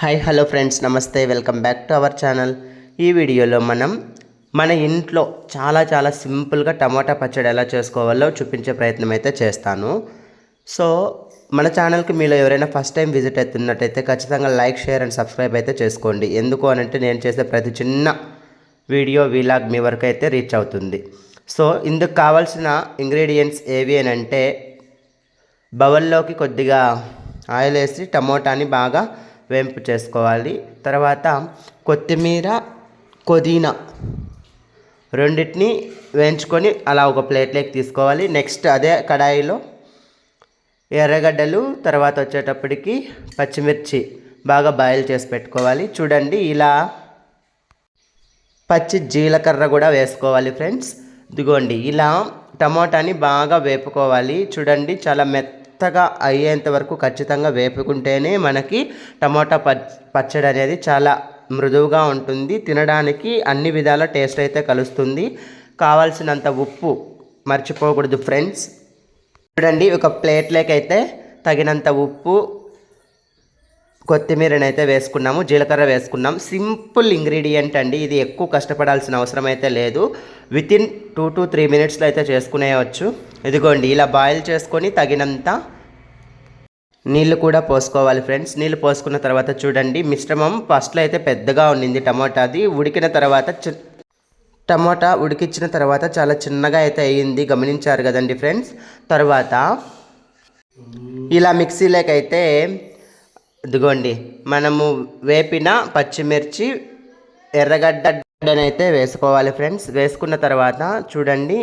Hi hello friends నమస్తే welcome back to our channel ఈ వీడియోలో మనం మన ఇంట్లో చాలా చాలా సింపుల్గా టమాటా పచ్చడి ఎలా చేసుకోవాలో చూపించే ప్రయత్నం అయితే చేస్తాను. సో మన ఛానల్కి మీలో ఎవరైనా ఫస్ట్ టైం విజిట్ అవుతున్నట్టయితే ఖచ్చితంగా లైక్ షేర్ అండ్ సబ్స్క్రైబ్ అయితే చేసుకోండి. ఎందుకు అనంటే నేను చేసే ప్రతి చిన్న వీడియో వీలాగ్ మీ వరకు అయితే రీచ్ అవుతుంది. సో ఇందుకు కావాల్సిన ఇంగ్రీడియంట్స్ ఏవి అని అంటే బవల్లోకి కొద్దిగా ఆయిల్ వేసి టమోటాని బాగా వేంపు చేసుకోవాలి. తర్వాత కొత్తిమీర పుదీనా రెండింటిని వేయించుకొని అలా ఒక ప్లేట్లోకి తీసుకోవాలి. నెక్స్ట్ అదే కడాయిలో ఎర్రగడ్డలు తర్వాత వచ్చేటప్పటికి పచ్చిమిర్చి బాగా బాయిల్ చేసి పెట్టుకోవాలి. చూడండి ఇలా పచ్చి జీలకర్ర కూడా వేసుకోవాలి ఫ్రెండ్స్. ఇదిగోండి ఇలా టమోటాని బాగా వేపుకోవాలి. చూడండి చాలా మెత్త మెత్తగా అయ్యేంత వరకు ఖచ్చితంగా వేపుకుంటేనే మనకి టమాటా పచ్చడి అనేది చాలా మృదువుగా ఉంటుంది. తినడానికి అన్ని విధాల టేస్ట్ అయితే కలుస్తుంది. కావాల్సినంత ఉప్పు మర్చిపోకూడదు ఫ్రెండ్స్. చూడండి ఒక ప్లేట్లోకి అయితే తగినంత ఉప్పు కొత్తిమీరని అయితే వేసుకున్నాము జీలకర్ర వేసుకున్నాం. సింపుల్ ఇంగ్రీడియంట్ అండి. ఇది ఎక్కువ కష్టపడాల్సిన అవసరం అయితే లేదు. వితిన్ టూ టు త్రీ మినిట్స్లో అయితే చేసుకునేయచ్చు. ఇదిగోండి ఇలా బాయిల్ చేసుకొని తగినంత నీళ్ళు కూడా పోసుకోవాలి ఫ్రెండ్స్ నీళ్ళు పోసుకున్న తర్వాత చూడండి మిశ్రమం ఫస్ట్లో అయితే పెద్దగా ఉండింది టమాటాది ఉడికిన తర్వాత టమాటా ఉడికించిన తర్వాత చాలా చిన్నగా అయితే అయ్యింది గమనించారు కదండి ఫ్రెండ్స్ తర్వాత ఇలా మిక్సీలోకైతే ఇదిగోండి మనము వేపిన పచ్చిమిర్చి ఎర్రగడ్డనైతే వేసుకోవాలి ఫ్రెండ్స్ వేసుకున్న తర్వాత చూడండి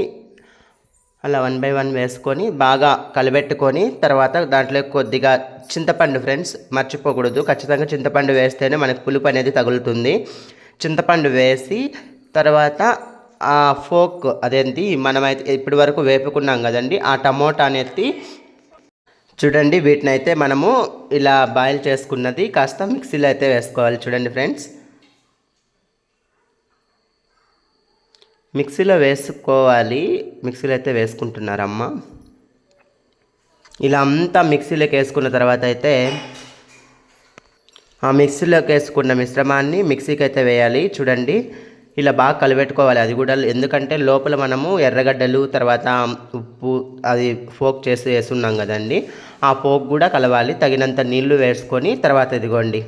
అలా వన్ బై వన్ వేసుకొని బాగా కలబెట్టుకొని తర్వాత దాంట్లో కొద్దిగా చింతపండు ఫ్రెండ్స్ మర్చిపోకూడదు. ఖచ్చితంగా చింతపండు వేస్తేనే మనకు పులుపు అనేది తగులుతుంది. చింతపండు వేసి తర్వాత ఆ ఫోక్ అదేంటి మనమైతే ఇప్పటి వరకు వేపుకున్నాం కదండి ఆ టమోటా అనేది చూడండి వీటిని అయితే మనము ఇలా బాయిల్ చేసుకున్నది కాస్త మిక్సీలో అయితే వేసుకోవాలి చూడండి ఫ్రెండ్స్. మిక్సీలో వేసుకోవాలి. మిక్సీలో అయితే వేసుకుంటున్నారమ్మ. ఇలా అంతా మిక్సీలోకి వేసుకున్న తర్వాత అయితే ఆ మిక్సీలోకి వేసుకున్న మిశ్రమాన్ని మిక్సీకి అయితే వేయాలి. చూడండి ఇలా బాగా కలిపెట్టుకోవాలి అది కూడా ఎందుకంటే లోపల మనము ఎర్రగడ్డలు తర్వాత ఉప్పు అది ఫోక్ చేసి వేసున్నాం కదండి. ఆ ఫోక్ కూడా కలవాలి. తగినంత నీళ్ళు వేసుకొని తర్వాత ఇదిగోండి.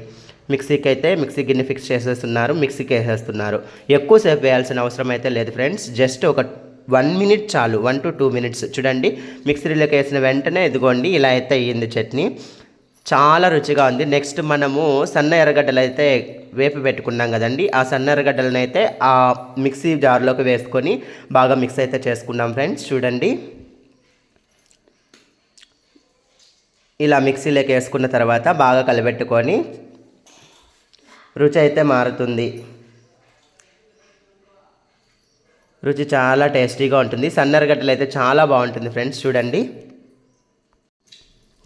మిక్సీకి అయితే మిక్సీ గిన్నె ఫిక్స్ చేసేస్తున్నారు మిక్సీకి వేసేస్తున్నారు ఎక్కువసేపు వేయాల్సిన అవసరం అయితే లేదు ఫ్రెండ్స్. జస్ట్ ఒక వన్ మినిట్ చాలు వన్ టు టూ మినిట్స్. చూడండి మిక్సీలోకి వేసిన వెంటనే ఇదిగోండి ఇలా అయితే అయ్యింది చట్నీ. చాలా రుచిగా ఉంది. నెక్స్ట్ మనము సన్న ఎర్రగడ్డలు అయితే వేపి పెట్టుకున్నాం కదండి. ఆ సన్న ఎర్రగడ్డలను అయితే ఆ మిక్సీ జార్లోకి వేసుకొని బాగా మిక్స్ అయితే చేసుకున్నాం ఫ్రెండ్స్. చూడండి. ఇలా మిక్సీలోకి వేసుకున్న తర్వాత బాగా కలబెట్టుకొని రుచి అయితే మారుతుంది. రుచి చాలా టేస్టీగా ఉంటుంది. సన్నరగడ్డలు అయితే చాలా బాగుంటుంది ఫ్రెండ్స్ చూడండి.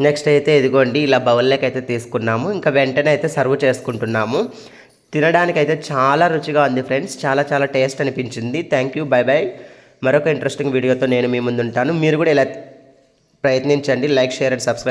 నెక్స్ట్ అయితే ఇదిగోండి ఇలా బౌల్లోకి అయితే తీసుకున్నాము. ఇంకా వెంటనే అయితే సర్వ్ చేసుకుంటున్నాము. తినడానికి అయితే చాలా రుచిగా ఉంది ఫ్రెండ్స్ చాలా చాలా టేస్ట్ అనిపించింది. థ్యాంక్ యూ బై బై మరొక ఇంట్రెస్టింగ్ వీడియోతో నేను మీ ముందుంటాను. మీరు కూడా ఇలా ప్రయత్నించండి. Like share and subscribe